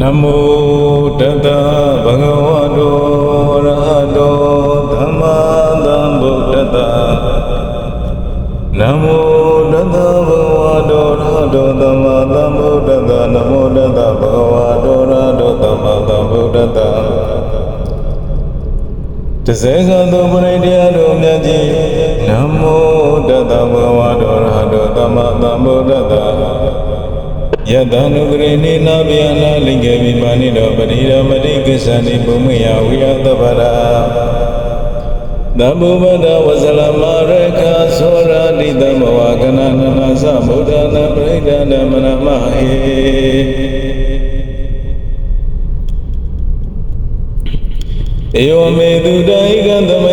နမောတတဗုဒ္ဓဝါတောရဟတောသမ္မာသမ္ဗုဒ္ဓတ္တနမောတတဗုဒ္ဓဝါတောရဟတောသမ္မာသမ္ဗုဒ္ဓတ္တနမောတတဗုဒ္ဓဝါတောရဟတောသမ္မာသမ္ဗုဒ္ဓတ္တတစေကသောပရိတရားတို့မြတ်ကြီးနမောတတဗုဒ္ဓဝါတောရဟတောသမ္မာသမ္ဗုဒ္ဓတ္တ ယတံနုဂရိနေနာဗျာနာလိငေမိမာနိတောပရိရမတိကိစ္ဆနိဘုံမယဝိယတပရာသဗ္ဗုပဒဝဇလမရခသောရတိတမဝကနနနာသမုဒ္ဒနာပရိဒနာမနမဟေဧဝမေတုတဣကံသမ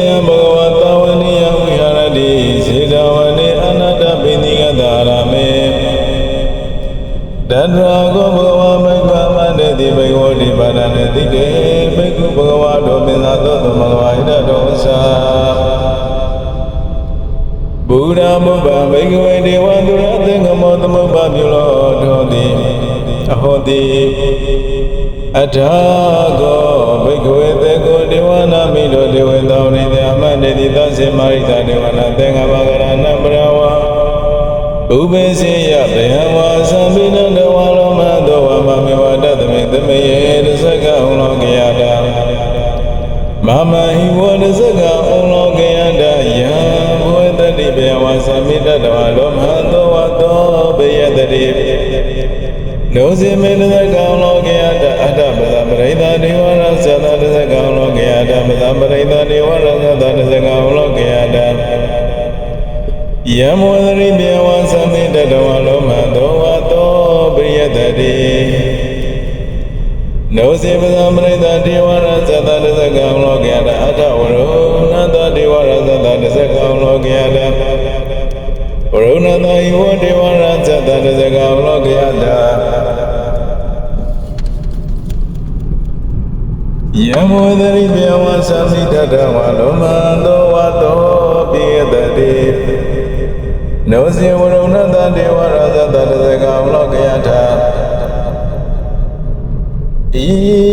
တိအထာကောဘေကဝေသေကိုဒေဝနာမိတောဒေဝေသောရိတေအမန္တေတိသစေမာရိတာဒေဝနာသင်္ကဘာဂရဏပရဝါဥပေစေယဘေဟဝါသံပိနတဝါလောမသောဝမမေဝတတမေသမေယေတသကဟုလောကယတာမမဟိဝတသကဟုလောက နောဇေမေတသကံလောကယတအတ္တပဒပရိသဒေဝရသတတသကံလောကယတပဒပရိသဒေဝရသတတသကံလောကယတယမောသရိပြေ မောသရိပြေဝသမိတတဝလောမသောဝသောပရိယတတိနောဇေဝရုဏတဒေဝရသတတသကံလောကယထဤ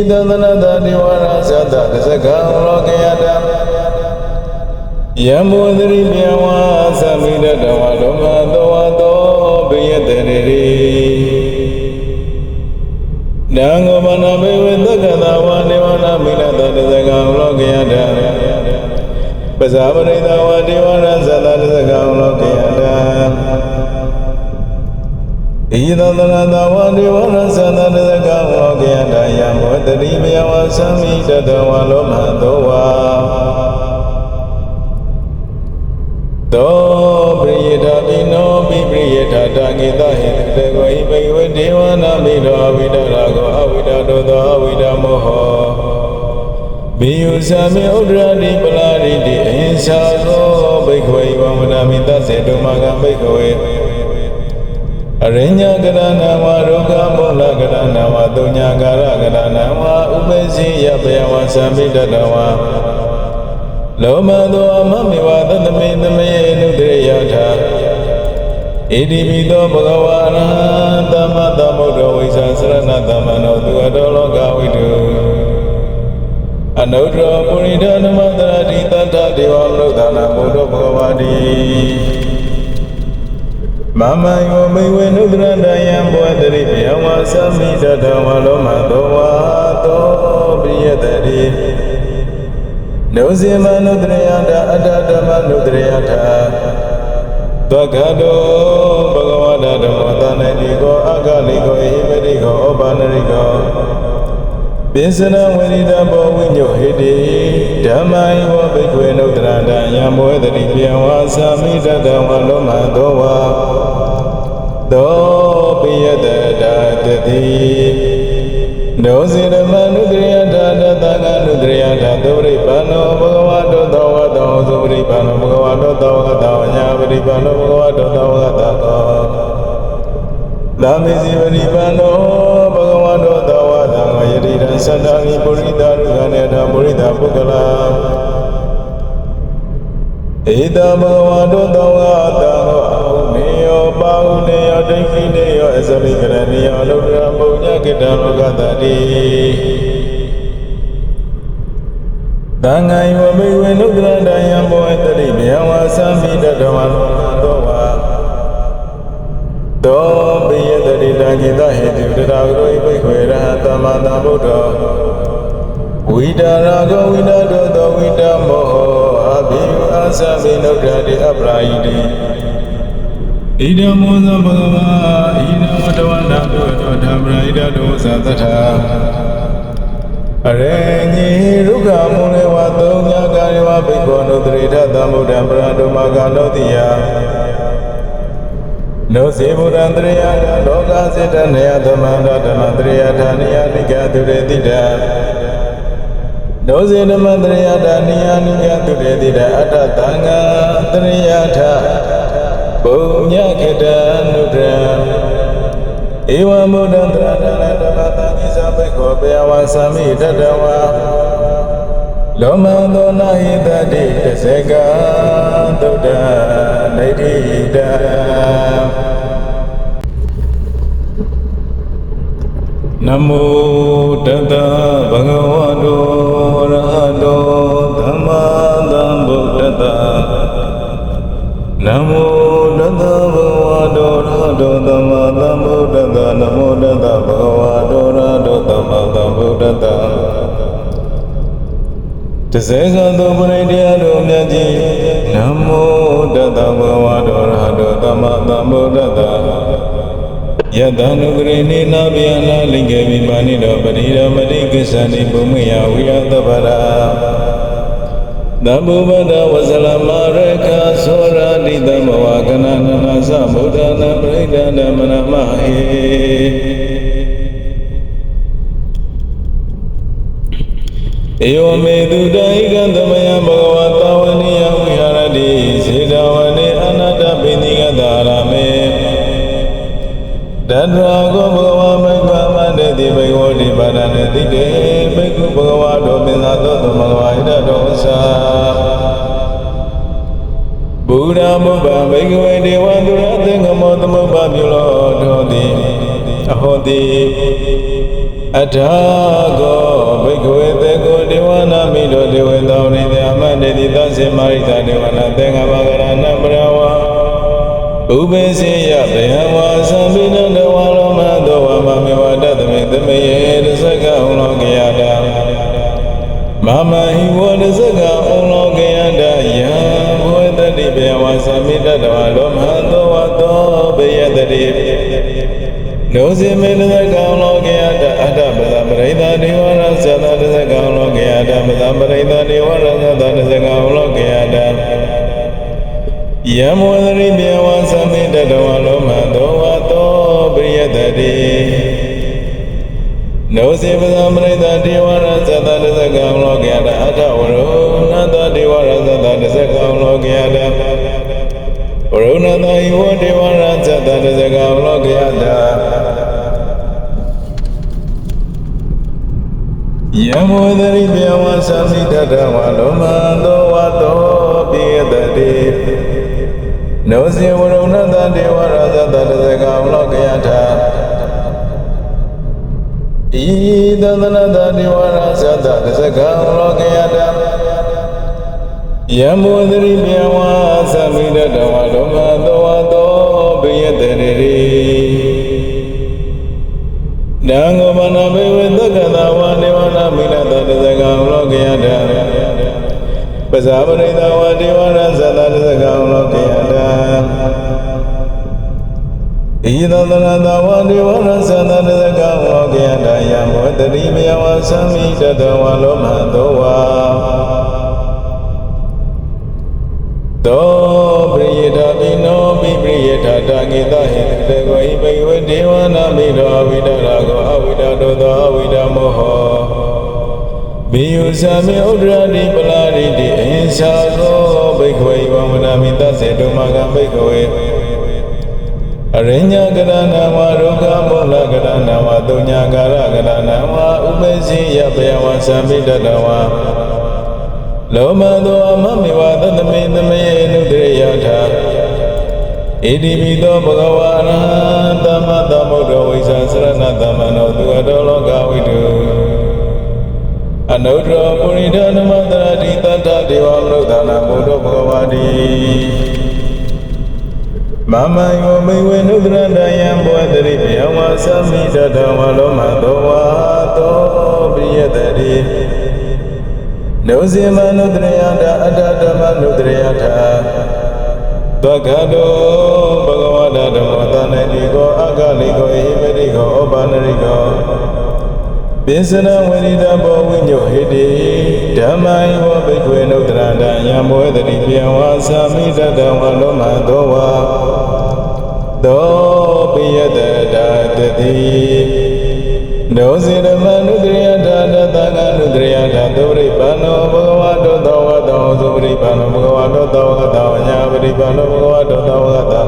သန္တနတဒေဝရသတတသကံလောကယထယမောသရိပြေဝသမိတတဝလောမသောဝသောပရိယတတိနံ ပဇာပရိသဝဒေဝရသတတသကံလောကယတဣဒသရတဝဒေဝရသတတသကံလောကယတယံဘောတတိမယဝသံမိတတဝလောမသောဝါသောပရိယတာပိနောပိပရိယတာတာဂေတဟိတေကိုဣပိဝေဒေဝနာမိတောအဝိဒရာကိုအဝိဒတောသောအဝိဒမောဟဘိယုသမေဥဒရာတိပလာ ရိတိအဟိသသောဘိက္ခဝေဝမနာမိတသေတုမကဘိက္ခဝေအရိညာကရဏဝါဒုက္ခမောလကရဏဝါတုညာကာရကရဏဝါဥပ္ပဇိယဘေဝသံပိတတဝါလောမသောအမမေဝသတ္တမေသမေနုတရေယထာဣတိပိသောဘဂဝါရဟံသမ္မသမ္ဗုဒ္ဓဝိဇ္ဇာစရဏသမ္မနောသူအတောလောကဝိတု အနုတ္တရပုရိဒနမတရတိတတ္တဒေဝမနုဿာနာဘုဒ္ဓဘဂဝါတိမမယောမိဝေနုဒရတယံဘောတရိပယဝါသမိတတဝလောမသောဝါသောပိယတတိနောဇေမနုတရယတအတ္တဓမ္မနုတရယထသက္ကတောဘဂဝတာဓမ္မသနတိကောအကလိကောဣမတိကောဩပါနရိကော ပိစနဝိရိတဘောဝိညုဟိတိဓမ္မယဝဘိက္ခွေနုတရတယံဘောတတိပြေဝါသမိတတဝလောမသောဝါသောပိယတတတတိနောဇေဓမ္မနုတရိယထာတသကနုတရိယထာသုပရိပန္နောဘဂဝတောသောဝတောသုပရိပန္နောဘဂဝတောသောဝတောညာပရိပန္နောဘဂဝတောသောဝတောသာမေဇိပရိပန္နောဘဂဝတောသောဝတော ယတိတံသတ္တဟိပုရိသရုခနေတံပုရိသပုဂ္ဂလာဧတဘဂဝတောသောဝတောနေယောပါဟုနေယောဒိဋ္ဌိနေယောအစရိကရဏီယောအလုတ္တရပုညကိတံလောကတတိသံဃာယဝဘိဝေနုဒ္ဒရတယံဘောတတိဘယဝါသံမိတတဝါလောသောဝါသောပိယတတိတံကိတဟေ တုတရာဂရောဘိခွေရဟတမတဗုဒ္ဓဝိတာရဂဝိတာတောသောဝိတာမောအဘိဝါသံမိနုဒ္ဒရတိအပရာယိတိဣဒမောဇဘဂဝါဣဒဝတဝနာတုတောဓမ္မရာဣဒတောသသတ္ထာအရေညိရုက္ခမုလေဝသုံးညာကာယဝဘိက္ခောနုတရိထသမုဒ္ဒံပရဒုမကနောတိယ နောစေဘုရံတရိယလောကစေတနေယသမန္တဓမ္မတရိယဌာနိယနိကတုရေတိတနောစေဓမ္မတရိယဌာနိယနိကတုရေတိတအတ္တသံဃာတရိယထဘုံညခေတနုဒံဧဝံဘုဒ္ဓံတရတရဓမ္မတံကိသဘိက္ခောပေယဝံသမိတတဝါ လောမသောနာဟိတတိတစေကသုဒ္ဓနေတိတံနမောတတဗဂဝတောရဟတောသမ္မာသမ္ဗုဒ္ဓတ္တနမောတတဗုဒ္ဓောရဟတောသမ္မာ တစေကသောပရိတရားတို့မြတ်ကြီးနမောတတဗုဒ္ဓောရဟတောသမ္မာသမ္ဗုဒ္ဓတ္တယတနုဂရိနေနာဗျာနာလိငေမိမာနိတောပရိရမတိကိစ္ဆနိပုမေယဝိယသဗ္ဗရာသဗ္ဗုပဒဝဇလမရခသောရတိတမဝကနနနာသမုဒ္ဒနာပရိဒနာမနမဟေ ဧဝမေတုတဣကံသမယဘဂဝတာဝနိယဝိဟာရတိစေတဝနေအနတ္တပိနိကတာရမေတတရာကိုဘဂဝါမိဗ္ဗမန္တေတိဘေဝတိပါဒနေတိတေဘေကုဘဂဝါတောပင်သာသောသမဂဝါဣဒတောသဗုဒ္ဓမုပ္ပဘေကဝေဒေဝသူရသင်္ကမောသမုပ္ပပြုလောထောတိအဟောတိအထာကောဘေကဝေသေကိုဒေဝနာမိတောဒေဝေသောနိတအမန္တေတိသစေမာရိတာဒေဝနာသင်္ကမဂရဏပရဝါဥပေစေယဘေဟဝါသံပိနတ ဝါလောမသောဝမမေဝတတမေသမေယေတသကဟုလောကယတာမမဟိဝတသကဟုလောကယတာယံဘောတတိဘေဟဝါသံပိတတဝါလောမသောဝသောဘေယတတိနောဇိမေတသကံလောကေ ယမဝဒရိပြေဝသမိတတဝလောမသောဝသောပရိယတတိနောဇိပဇပရိသဒေဝရသတတသကံလောကေယတအတ္တဝရောနတဒေဝရသတတသကံလောကေယတဝရုဏတယဝဒေဝရဇတတဇကံလောကယတာယမောဒရိပြေဝသမိတတဝလောမသောဝတော ပိယတတိနောဇေဝရုဏတဒေဝရဇတတဇကံလောကယတာဤသန္တနတဒေဝရဇတတဇကံလောကယတာယမောဒရိမြဝါသမိတတဝလောမသောဝသောဘေယတရေနံဂ ပဇာပရိသဝဒေဝရသတတဇကံလောကယတဣဒသရတဝဒေဝရသတတဇကံလောကယတယမောတတိမြဝါသမိတတဝလောမသောဝါသောပရိယတာပိနောပိပရိယတာတာငေတဟိတေကိုဣပိဝေဒေဝနာမိတောအဝိဒရာကိုအဝိဒတောသောအဝိဒမောဟော ဘိယုသမေဥဒရာတိပလာရိတိအဟိသသောဘိက္ခဝေဝမနာမိတသေတုမကဘိက္ခဝေအရိညာကရဏဝရုကမောလကရဏဝတုညာကာရကရဏဝဥပေစီယပယဝသံမိတတဝါလောမသောအမမေဝသတ္တမေသမေနုတရေယထာဣတိပိသောဘဂဝါရဟံသမ္မသမ္ဗုဒ္ဓဝိဇ္ဇာစရဏသမ္မနောသူတောလောကဝိတု အနုတ္တရပုရိဒနမတရတိတတ္တဒေဝမနုဿာနာဘုဒ္ဓဘဂဝါတိမမယောမိဝေနုဒရတယံဘောတရိပြေဝါသမိတတဝလောမသောဝါသောပိယတတိနုဇိမနုဒရယတာအတ္တဓမ္မနုဒရယတာသောကတောဘဂဝတာဓမ္မသနေတိကောအကလိကောဣမတိကောဩပါနရိကော ပိစနဝိရိတဘောဝိညုဟိတိဓမ္မယဝဘိကွေနုဒရတယံဘောတရိပြေဝါသမိတတဝလောမသောဝါသောပိယတတာတတိဒောစေဓမ္မနုဒရိယတာတသံဃာနုဒရိယတာသုပရိပန္နောဘဂဝတောသောဝတောသုပရိပန္နောဘဂဝတောသောဝတောညာပရိပန္နောဘဂဝတောသောဝတော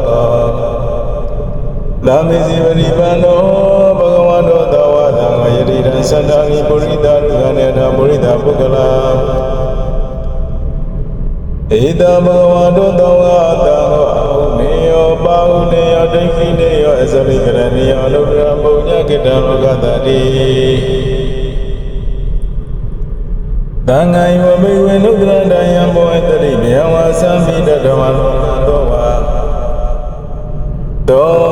သာမေဇိပရိပန္နောဘဂဝတောသောဝတော ယတိတံသတ္တမိပုရိသရုခဏေထပုရိသပုဂ္ဂလာဧတဘဂဝတောသောဝတောနေယောပါဟုနေယောဒိဋ္ဌိနေယောအစရိကရဏီယောလောကရပုံညကိတံလောကတတိသံဃာယဝမေဝေနုဒရတယံဘောတတိဘေဝါသံမိတတဝလောကသောဝါသောပိယ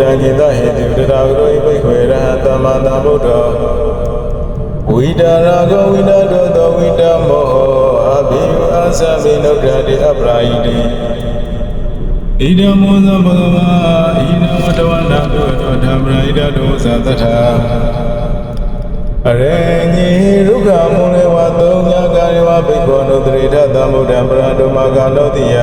တတိတံจิตဟေတုတရာဂရောဣပိခွေရဟသမ္မာသမ္ဗုဒ္ဓောဝိတာရာဂဝိတာတောသောဝိတာမောအဘိဝအသဗိနုဒ္ဓတိအပရာယိတိဣဒံမောဇဘဂဝါဣဒံဝတဝနာတုတောဓမ္မရာဣဒတောသသထာအရေညိရုက္ခမုလေဝသုံးညာကာရဝဘိက္ခောနုတရိထသမုဒ္ဒံပရဒုမကနောတိယ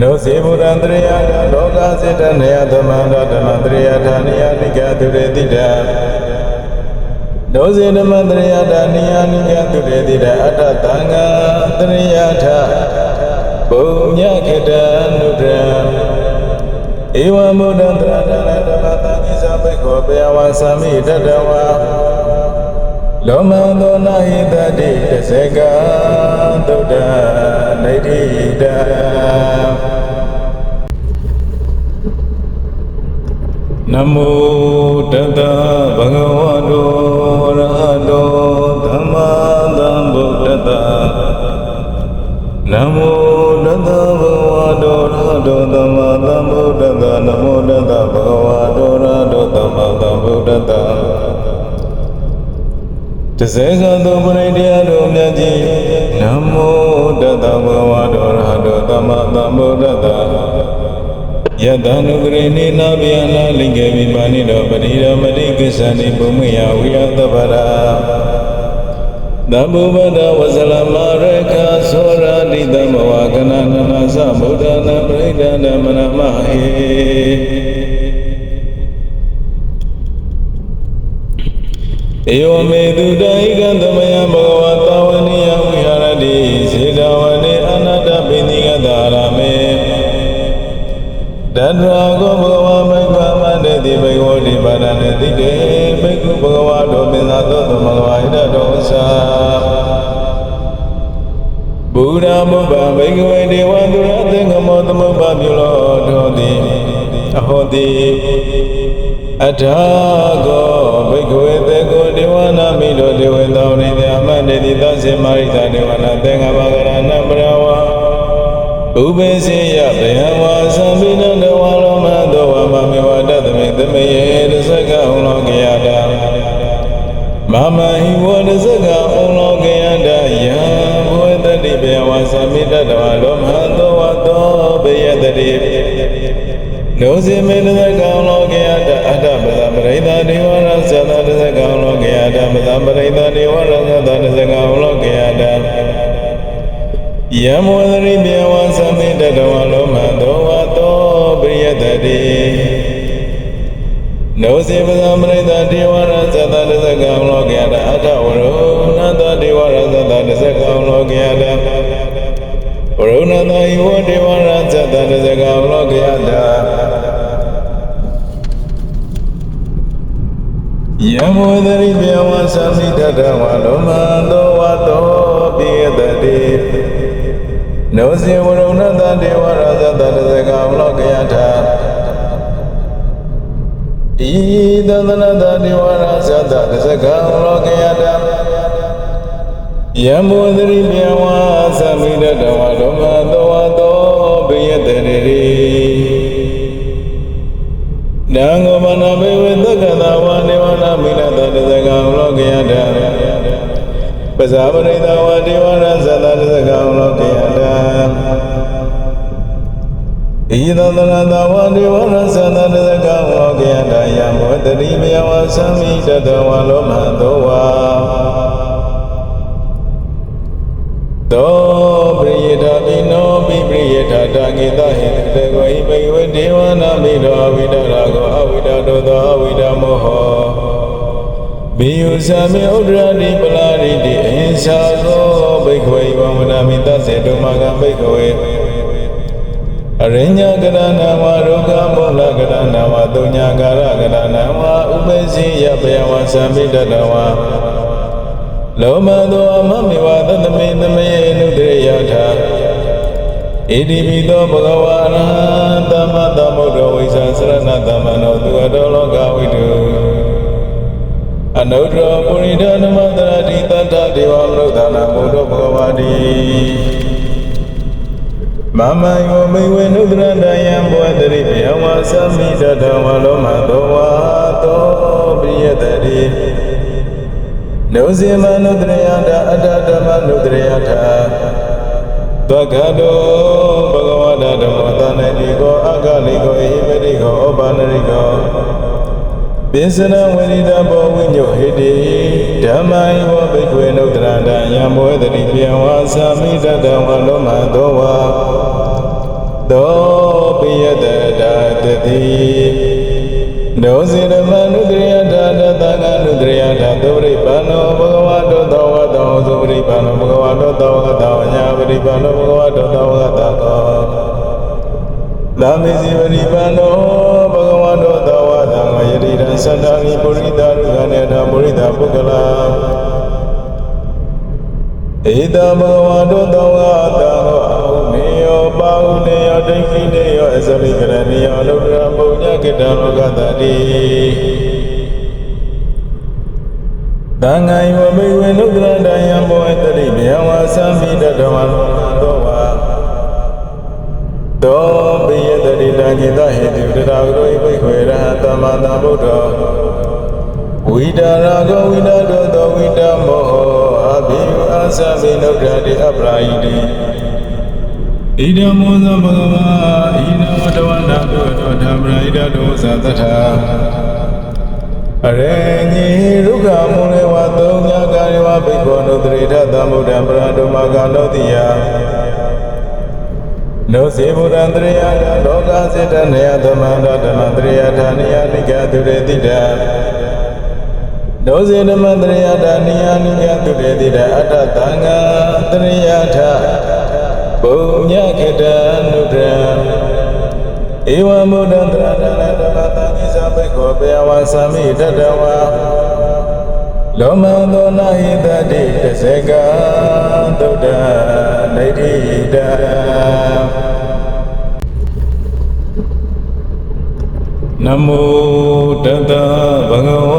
နောစေဘုရံတရိယလောကစေတနေယသမန္တဓမ္မတရိယဌာနိယနိကတုရေတိတနောစေဓမ္မတရိယဌာနိယနိကတုရေတိတအတ္တသံဃာတရိယဌာပုံညခေတနုဒရဧဝမုဒ္ဒံတရတနာဓမ္မတကိသဘိက္ခောပေယဝသမိတတဝါ လောမသောနာဟိတတိတစေကသုဒ္ဓနေတိတနမောတတဗဂဝတောရဟတောသမ္မာသမ္ဗုဒ္ဓတ္တနမောတတဗဂဝတောရဟတောသမ္မာသမ္ဗုဒ္ဓတ္တနမောတတဗဂဝတောရဟတောသမ္မာသမ္ဗုဒ္ဓတ္တတစေကသောပရိတရားတော်မြတ်ကြီးနမောတတဗဂဝတောရဟတောသမ္မာသမ္ဗုဒ္ဓတ္တယတနုကရေနိနာဗျာနာလိကေမိမာနိတောပရိရမတိကိစ္ဆန္တိဘုံမယဝိယသဗ္ဗရာသဗ္ဗုပဒဝဇလမရခသောရာတိတမဝကနနနာသဗုဒ္ဓနာပရိဒနာမနမဟေ ဧဝမေတုတဣကံသမယဘဂဝတာဝနိယဝိဟာရတိစေတဝနေအနတ္တပိနိကတာရမေတတရာကောဘဂဝမေကမတေတိဘေဝတိပါဒနေတိတေဘေကုဘဂဝတောပင်သာသောသမဂဝဣဒတောသာဘုရားမောဘဘေကဝေဒေဝသူရသင်္ကမောသမုပ္ပါပြုလောတောတိအဟောတိ အထာကောဘိက္ခဝေသေကိုဒေဝနာမိတောဒေဝသောရိတအမတေတိသစေမရိတဒေဝနာသင်္ဃဘာဂရဏပရဝါဥပေစေယဗယံဝါသံပိနတဝါလောမသောဝမမေဝတတမေသမေယေတသကဟုံလောကယတာမမဟိဝတသကဟုံလောကယတာယံဘောတတိဗယဝါသံပိတတဝါလောမသောဝသောဘေယတတိ လောစီမေတသကံလောကေယတအတ္တပဒပရိသဒေဝရသတတသကံလောကေယတပဒပရိသဒေဝရသတတသကံလောကေယတယမောသရိပြေဝသမိတတဝလောမသောဝသောပရိယတတိနောစီပဒပရိသဒေဝရသတတသကံလောကေယတအတ္တဝရောနတဒေဝရသတတသကံလောကေယတဝရုဏတဟိဝဒေဝရသတတသကံလောကေယတ ယမောသရိပြေဝသမိတတဝလောမသောဝသောပိယတတိနောစေဝရုဏတဒေဝရသတတသကံလောကေယထဣဤသန္တနာတဒေဝရသတ္တသကံလောကယတယမောသရိပြဝါသမိတတဝလောမသောဝသောပိယတရေနံဂမနာဘေဝသကတဝနေဝနာ မိနတတသကံလောကယတပဇာပရိသဝဒေဝရသတ္တသကံလောကယတဣဒံတရတဝဒေဝရသတတကဝောကေယတယမောတတိမယဝသံမိတတဝလောမသောဝါသောပရိယတာပိနောပိပရိယတာတာငေတဟိတတေကိုဟိပိဝေဒေဝနာမိတောအဝိဒရာကိုအဝိဒတောသောအဝိဒမောဟော ဘိယုသမေဥဒရာတိပလာရိတိအဟိသာသောဘိက္ခဝေဝမနာမိတသေတုမကဘိက္ခဝေအရိညာကရဏဝရုကမောလကရဏဝတုညာကာရကရဏဝဥပ္ပစီယပယဝသံမိတတဝလောမသောအမမေဝသတမေသမေနုတရေယထာဣတိပိသောဘဂဝါရဟံသမ္မာသမ္ဗုဒ္ဓဝိဇ္ဇာစရဏသမ္မနောသူအတောလောကဝိတု အနုတ္တရပုရိဒနမတရတိတတ္ထဒေဝမနုဿာနာဘုဒ္ဓဘဂဝါတိမမယောမိဝေနုဒရတယံဘောတရိဘယဝသမိတတဝလောမသောဝါသောပိယတတိနုဇိမနုဒရယတာအတ္တဓမ္မနုဒရယတာသက္ကတောဘဂဝတာဓမ္မသနတိကောအဂလိကောဣမတိကောဩပါနရိကော ပိစနဝိရိတဘောဝိညုဟိတိဓမ္မိုင်ဝဘိက္ခွေနုဒရတယံဘောတရိဘယဝသမိတတဝလောမသောဝါသောပိယတတာတတိနောစေဓမ္မနုတရိယတာတသကနုတရိယတာသုပရိပါဏောဘဂဝတောသောဝတောသုပရိပါဏောဘဂဝတောသောဝတောညာပရိပါဏောဘဂဝတောသောဝတောသာမေစီပရိပါဏောဘ ဧ ဒတောသတ္တထာအရေညေရုက္ခမုလေဝသုံးညာကာယဝဘိက္ခောနုတရိထသမုဒ္ဒံပရဒုမကလောတိယနောစေဘုရံတရိယလောကစေတနေယသမန္တဓမ္မတရိယဌာနိယနိကတုရေတိတနောစေဓမ္မတရိယဌာနိယနိကတုရေတိတအတ္တသံဃာတရိယထဘုံညခတနုဒံ ဧဝမုဒ္ဒံတရတနာတမတံကိသဘိခောပေယဝသမိတတဝါလောမသောနာဟိတတိတစေကသုဒ္ဓနေတိတနမောတတဗဂဝ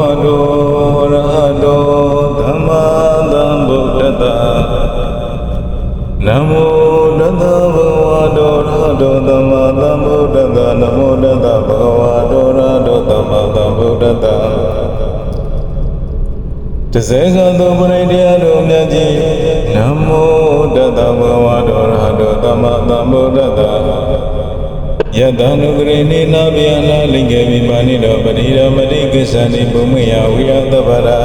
တစေကသောပရိတရားတို့မြတ်ကြီးနမောတတဗဂဝတောရဟတောသမ္မာသမ္ဗုဒ္ဓတ္တယတနုကရိနေနာဗျာနာလိကေမိမာနိတောပရိရမတိကိစ္ဆန္တိဘုမေယဝိယသဗ္ဗရာ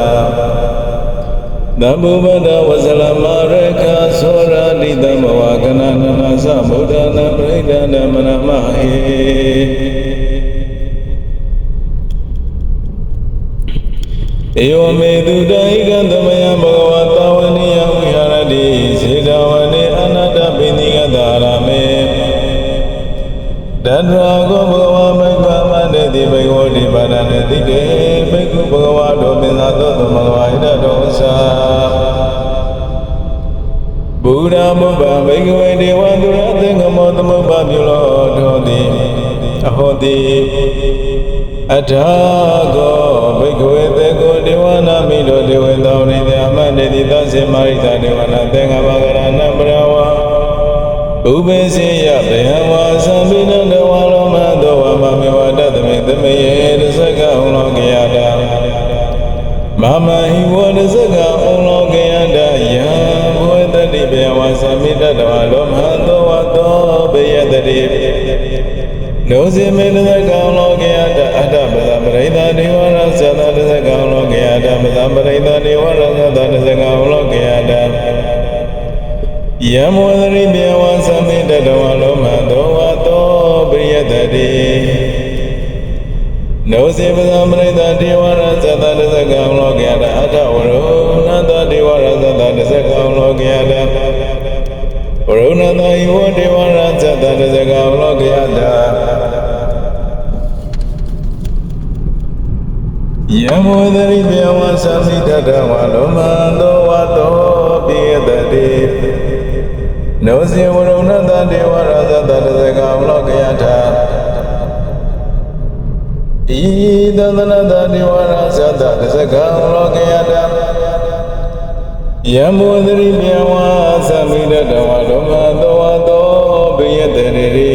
သဗ္ဗုပဒဝဇလမရခသောရာတိတမဝကနနနာသဗုဒ္ဓနာပရိဒနာမနမဟေ ဧဝမေတုတိုင်ကသမယဘ မမဟိဝတသကဟုလောကယတာယံဘောတတိဘေဟဝါသံမိတတဝါလောမသောဝသောဘေယတတိလောစီမေနသကံလောကယတအတ္တပဒပရိသဒေဝရသတတသကံလောကယတပဒပရိသဒေဝရသတတသကံလောကယတယမောသရိပြေဝသမိတတဝလောမသောဝသောပရိယတတိနောစီပဒပရိ သဒေဝရသတတသကံလောကယတအတ္တဝရောနတဒေဝရသတတသကံလောကယတဝရုဏတယဝဒေဝရသတတသကံလောကယတယမောသရိပြေဝသမိတတဝလောမသောဝသောပရိယတတိနောစီဝရုဏတဒေဝရသတတသကံလောကယတ ဤသန္တနတဒေဝရသတတသကံလောကယတယမောသရိပြေဝသမိတတဝလောမသောဝသောပရိယတတိ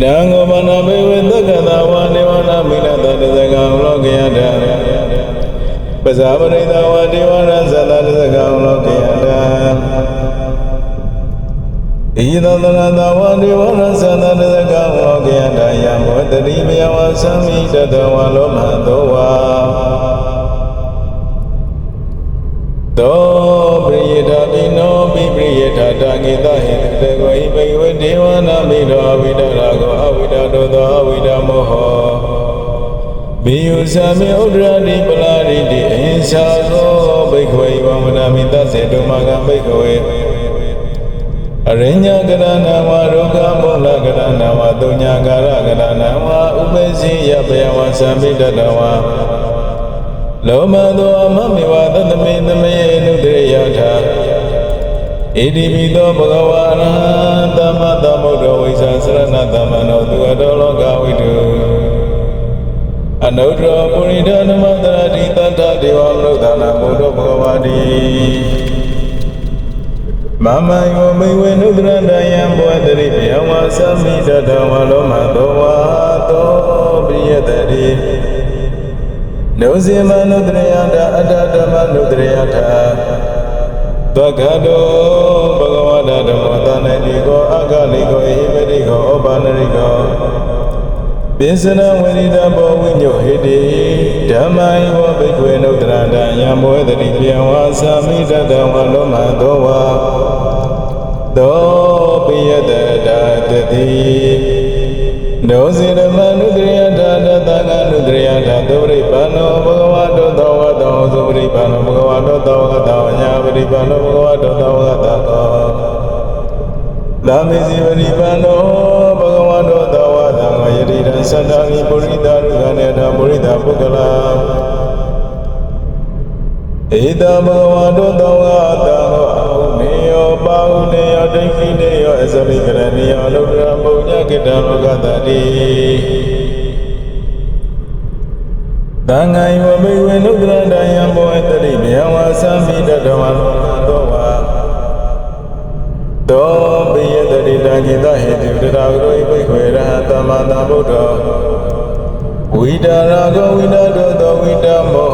နံဂမနာဘေဝသက္ကသဝနေဝနာမိနတတသကံလောကယတပဇာပရိသဝဒေဝ ဣဒသရတဝဒေဝရသတတသကံလောကယတယံဘောတတိမယဝသံမိတတဝလောမသောဝါသောပရိယတာပိနောပိပရိယတာတာကိတဟိတေကိုဣပိဝေဒေဝနာမိတောအဝိဒရာကိုအဝိဒတောသောအဝိဒမောဟမိယုသမေဥဒရာတိပလာရိတိအင်္စာသောဘိက္ခဝေဝမနာမိသစေတုမကဘိက္ခဝေ အရိညာကရဏဝါဒုက္ခမောလကရဏဝါတုညာကာရကရဏဝါဥပ္ပစီယပယဝသံမိတတဝါလောမသောအမမေဝသတ္တမေသမေနုတရေယထာဣတိပိသောဘဂဝါရဟံသမ္မသမ္ဗုဒ္ဓဝိဇ္ဇာစရဏသမ္မနောသူအတောလောကဝိတုအနုတ္တရပုရိဒနမတရတိတတ္တဒေဝမနုဿာနာဘုဒ္ဓဘဂဝါတိ မမယောမိဝေနုဒရတယံဘောတရိယဝါသမိတတဝလောမသောဝါသောပိယတတိနောဇေမနုတရယတာအတ္တဓမ္မနုတရယတာသက္ကတောဘဂဝတာဓမ္မသနတိကောအကလိကောဣမတိကောဩပါဏရိကောပိစနဝိရိဒဘောဝိညုဟိတိဓမ္မယဝဘိကွေနုတရတယံဘောတတိပြေဝါသာမိတတဝလောမသောဝါ သောပိယတတာတတိနောစေဓမ္မနုတရိယထာတသကနုတရိယထာသုပရိပန္နောဘဂဝတောသောဝတောသုပရိပန္နောဘဂဝတောသောဝတောညာပရိပန္နောဘဂဝတောသောဝတောသာမေဇိပရိပန္နောဘဂဝတောသောဝတောယတိတံသတ္တမိပုရိသရုကနေတပုရိသပုဂ္ဂလာဧတဘဂဝတောသောဝတောနေယောပါဟုနေယော ဒိဋ္ဌိနေယောအစရိကရဏီယောအလုတ္တရပုညကိတံလောကတတိသံဃာယဝဘိဝေနုဒရတယံဘောအတရိမြဝါသံမိတတဝလောသောဝါသောပိယတရိတံจิตဟေတုတရာဂရောဣဘိခွေရဟတမတဗုဒ္ဓဝိတာရာဂဝိနာတောသောဝိတမော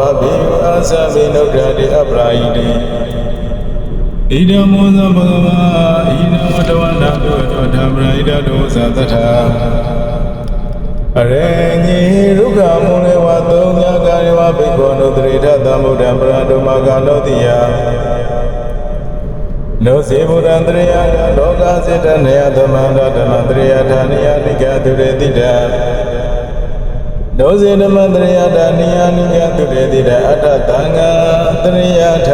အဘိအာသမိနုဒရတိအပရာယိတိ ဣဒမောသဘဂဝါဣဒဝတဝနာတောတောဓမ္မရာဣဒတောသတ္ထာအရေညေရုက္ခမုလေဝသုံးညကာရဝဘိက္ခောနုတရိထသမုဒ္ဒံပရဒုမကနောတိယနောစေဘုရံတရိယလောကစေတနယသမန္တဓမ္မတရိယဌာနိယနိကသူရေတိတံနောစေဓမ္မတရိယဌာနိယနိကသူရေတိတံအတ္တသံဃာတရိယထ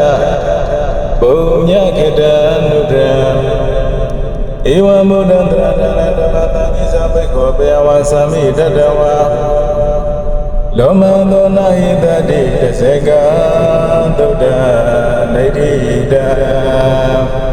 ဘုံညခေတံနုဒံဧဝံဘုဒ္ဓံတရတနာဓမ္မတံကိသဘိက္ခောပေယဝသံမိတတဝါလောမသောနာဟိတတိတစေကသုဒ္ဓနေတိတံ